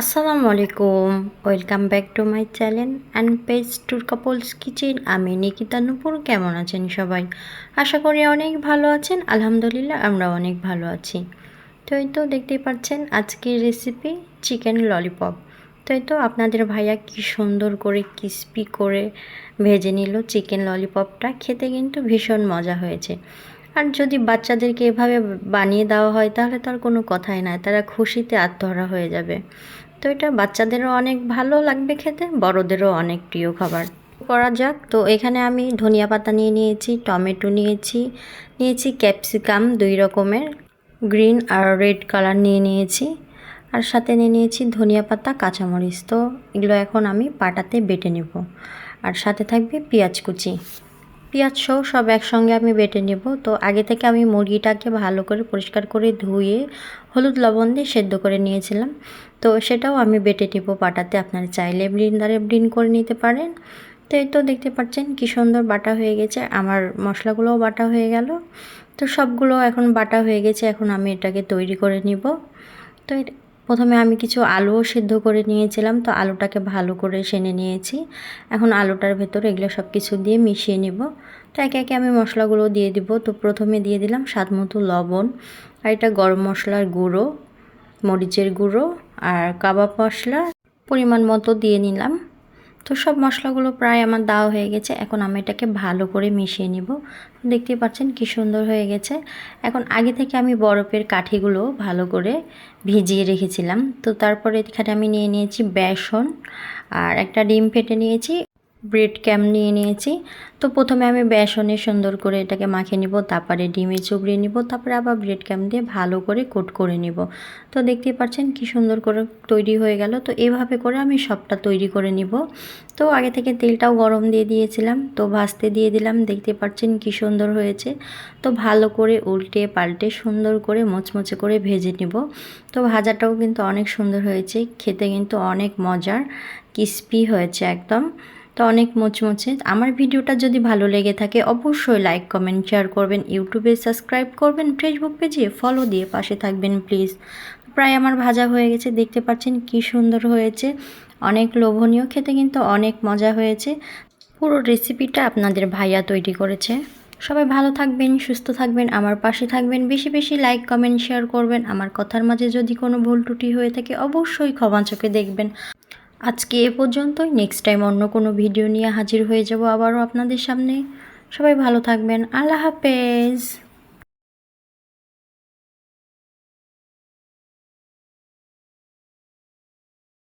আসসালামু আলাইকুম welcome back to my channel and page tour couples kitchen আমি নিকিতা নুপুর, কেমন আছেন সবাই? আশা করি অনেক ভালো আছেন। আলহামদুলিল্লাহ আমরা অনেক ভালো আছি। তো এই তো দেখতেই পাচ্ছেন আজকের রেসিপি চিকেন ললিপপ তো এই তো আপনাদের ভাইয়া কি সুন্দর করে ক্রিস্পি করে ভেজে নিল চিকেন ললিপপটা খেতে কিন্তু ভীষণ মজা হয়েছে। আর যদি বাচ্চাদেরকে এভাবে বানিয়ে দেওয়া হয়, তাহলে তো আর কোনো কথাই নাই। তারা খুশিতে আত্মহারা হয়ে যাবে। তো এটা বাচ্চাদেরও অনেক ভালো লাগবে খেতে, বড়দেরও অনেক প্রিয় খাবার। করা যাক, তো এখানে আমি ধনিয়া পাতা নিয়ে নিয়েছি, টমেটো নিয়েছি নিয়েছি ক্যাপসিকাম দুই রকমের, গ্রিন আর রেড কালার নিয়ে নিয়েছি, আর সাথে নিয়ে নিয়েছি ধনিয়া পাতা, কাঁচামরিচ। তো এগুলো এখন আমি পাটাতে বেটে নেব। আর সাথে থাকবে পেঁয়াজ কুচি। পেঁয়াজ সহ সব একসঙ্গে আমি বেটে নেব। তো আগে থেকে আমি মুরগিটাকে ভালো করে পরিষ্কার করে ধুয়ে হলুদ লবণ দিয়ে সেদ্ধ করে নিয়েছিলাম। তো সেটাও আমি বেটে নেব পাটাতে আপনারা চাইলে ব্লিন্ডারে ব্লিন করে নিতে পারেন। তো এই তো দেখতে পাচ্ছেন কী সুন্দর বাটা হয়ে গেছে। আমার মশলাগুলোও বাটা হয়ে গেল। তো সবগুলো এখন বাটা হয়ে গেছে। এখন আমি এটাকে তৈরি করে নিব। তো প্রথমে আমি কিছু আলুও সিদ্ধ করে নিয়েছিলাম, তো আলুটাকে ভালো করে সেনে নিয়েছি। এখন আলুটার ভেতর এগুলো সব কিছু দিয়ে মিশিয়ে নিব। তো একে একে আমি মশলাগুলো দিয়ে দিব। তো প্রথমে দিয়ে দিলাম স্বাদ মতো লবণ, আর এটা গরম মশলার গুঁড়ো, মরিচের গুঁড়ো আর কাবাব মশলা পরিমাণ মতো দিয়ে নিলাম। তো সব মশলাগুলো প্রায় আমার দেওয়া হয়ে গেছে। এখন আমি এটাকে ভালো করে মিশিয়ে নিব। দেখতে পাচ্ছেন কি সুন্দর হয়ে গেছে। এখন আগে থেকে আমি বরফের কাঠিগুলো ভালো করে ভিজিয়ে রেখেছিলাম। তো তারপরে এখানে আমি নিয়ে নিয়েছি বেসন আর একটা ডিম ফেটে নিয়েছি। ব্রেড ক্যাম নিয়ে নিয়েছি। তো প্রথমে আমি বেসনে সুন্দর করে এটাকে মাখিয়ে নিব, তারপরে ডিমে চুবড়িয়ে নিব, তারপরে আবার ব্রেড ক্যাম দিয়ে ভালো করে কোট করে নিব। তো দেখতেই পাচ্ছেন কি সুন্দর করে তৈরি হয়ে গেল। তো এভাবে করে আমি সবটা তৈরি করে নিব। তো আগে থেকে তেলটাও গরম দিয়ে দিয়েছিলাম, তো ভাজতে দিয়ে দিলাম, দেখতে পাচ্ছেন কি সুন্দর হয়েছে। তো ভালো করে উল্টে পাল্টে সুন্দর করে মোচমোচে করে ভেজে নিব। তো ভাজাটাও কিন্তু অনেক সুন্দর হয়েছে, খেতে কিন্তু অনেক মজার ক্রিস্পি হয়েছে একদম। তো অনেক মুচমুচে। আমার ভিডিওটা যদি ভালো লেগে থাকে, অবশ্যই লাইক, কমেন্ট শেয়ার করবেন, ইউটিউবে সাবস্ক্রাইব করবেন ফেসবুক পেজে ফলো দিয়ে পাশে থাকবেন প্লিজ প্রায় আমার ভাজা হয়ে গেছে, দেখতে পাচ্ছেন কি সুন্দর হয়েছে। অনেক লোভনীয়, খেতে কিন্তু অনেক মজা হয়েছে। পুরো রেসিপিটা আপনাদের ভাইয়া তৈরি করেছে। সবাই ভালো থাকবেন, সুস্থ থাকবেন, আমার পাশে থাকবেন, বেশি বেশি লাইক কমেন্ট শেয়ার করবেন। আমার কথার মাঝে যদি কোনো ভুল টুটি হয়ে থাকে, অবশ্যই ক্ষমা চোখে দেখবেন। আজকে এ পর্যন্তই। নেক্সট টাইম অন্য কোনো ভিডিও নিয়ে হাজির হয়ে যাব আবারও আপনাদের সামনে। সবাই ভালো থাকবেন। আল্লাহ হাফেজ।